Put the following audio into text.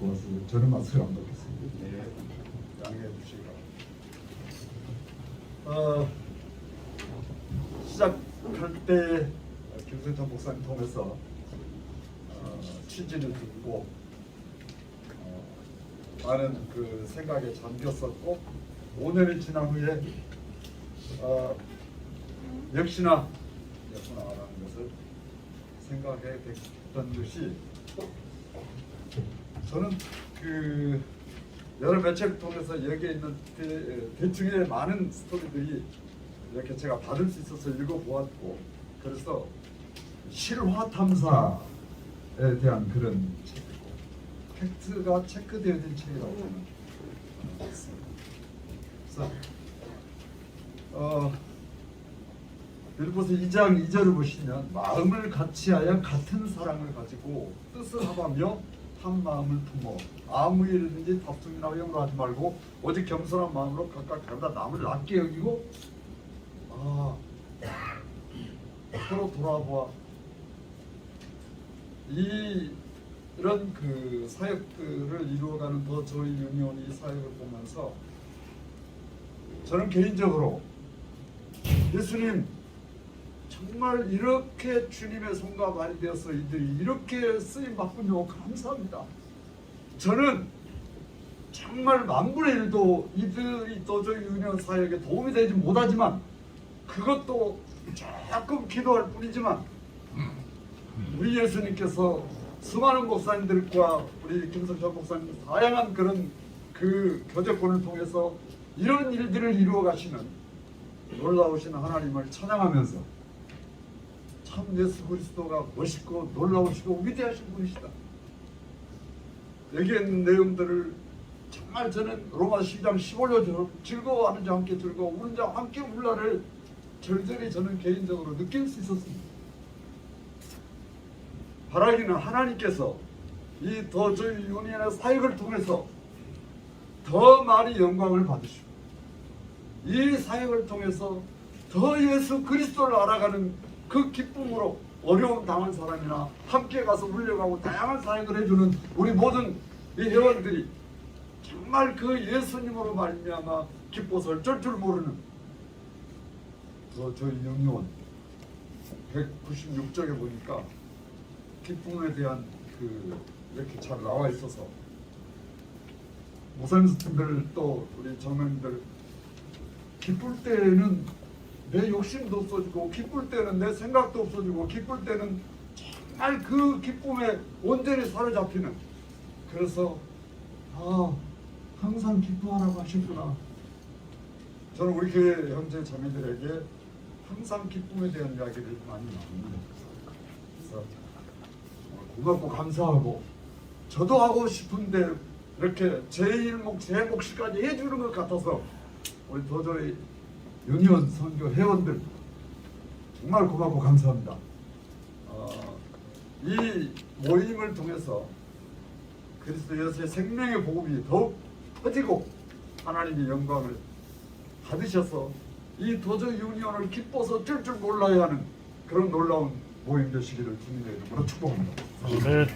와서 저는 맛을 안 먹겠습니다. 네, 양해해 주시기 바랍니다. 어, 시작할 때 김승찬 목사님 통해서 어, 취지를 듣고 어, 많은 그 생각에 잠겼었고 5년이 지난 후에 어, 역시나 역시나라는 것을 생각해 됐던 것이 저는 그 여러 매체를 통해서 여기에 있는 대, 대충의 많은 스토리들이 이렇게 제가 받을 수 있어서 읽어보았고 그래서 실화 탐사에 대한 그런 책이고 팩트가 체크되어진 책이라고 저는 믿습니다. 그래서 어, 빌보서 2장 2절을 보시면 마음을 같이하여 같은 사랑을 가지고 뜻을 합하며 한 마음을 품어 아무 일이든지 다툼이나 영으로 하지 말고 오직 겸손한 마음으로 각각 다르다. 남을 낮게 여기고 아 서로 돌아보아. 이 이런 그 사역들을 이루어가는 더 저희 유니온이 사역을 보면서 저는 개인적으로 예수님 정말 이렇게 주님의 손과 발이 되어서 이들이 이렇게 쓰임 받군요. 감사합니다. 저는 정말 만분의 일도 이들이 도저히 유년 사역에 도움이 되지 못하지만 그것도 조금 기도할 뿐이지만 우리 예수님께서 수많은 목사님들과 우리 김성철 목사님 다양한 그런 그 교제권을 통해서 이런 일들을 이루어 가시는 놀라우신 하나님을 찬양하면서 참 예수 그리스도가 멋있고 놀라우시고 위대하신 분이시다. 여기에 있는 내용들을 정말 저는 로마 12장 15절 즐거워하는 자와 함께 즐거워 우는 자와 함께 울라를 절절히 저는 개인적으로 느낄 수 있었습니다. 바라기는 하나님께서 이 더 저희 유니언의 사역을 통해서 더 많이 영광을 받으시고 이 사역을 통해서 더 예수 그리스도를 알아가는 그 기쁨으로 어려움 당한 사람이나 함께 가서 울려가고 다양한 사역을 해주는 우리 모든 이 회원들이 정말 그 예수님으로 말미암아 기뻐서 어쩔 줄 모르는 그 저희 영의원 196쪽에 보니까 기쁨에 대한 그 이렇게 잘 나와 있어서 목사님들 또 우리 정명들 기쁠 때는 내 욕심도 없어지고 기쁠 때는 내 생각도 없어지고 기쁠 때는 정말 그 기쁨에 온전히 사로잡히는. 그래서 아 항상 기뻐하라고 하셨구나. 저는 우리 교회 형제 자매들에게 항상 기쁨에 대한 이야기를 많이 나눕니다. 그래서 고맙고 감사하고 저도 하고 싶은데 이렇게 제 일목 제 몫까지 해주는 것 같아서 우리 도저히 유니온 선교 회원들 정말 고맙고 감사합니다. 어, 이 모임을 통해서 그리스도 예수의 생명의 복음이 더욱 퍼지고 하나님의 영광을 받으셔서 이 도저 유니온을 기뻐서 쩔줄 몰라야 하는 그런 놀라운 모임 되시기를 주님의 이름으로 축복합니다. 네.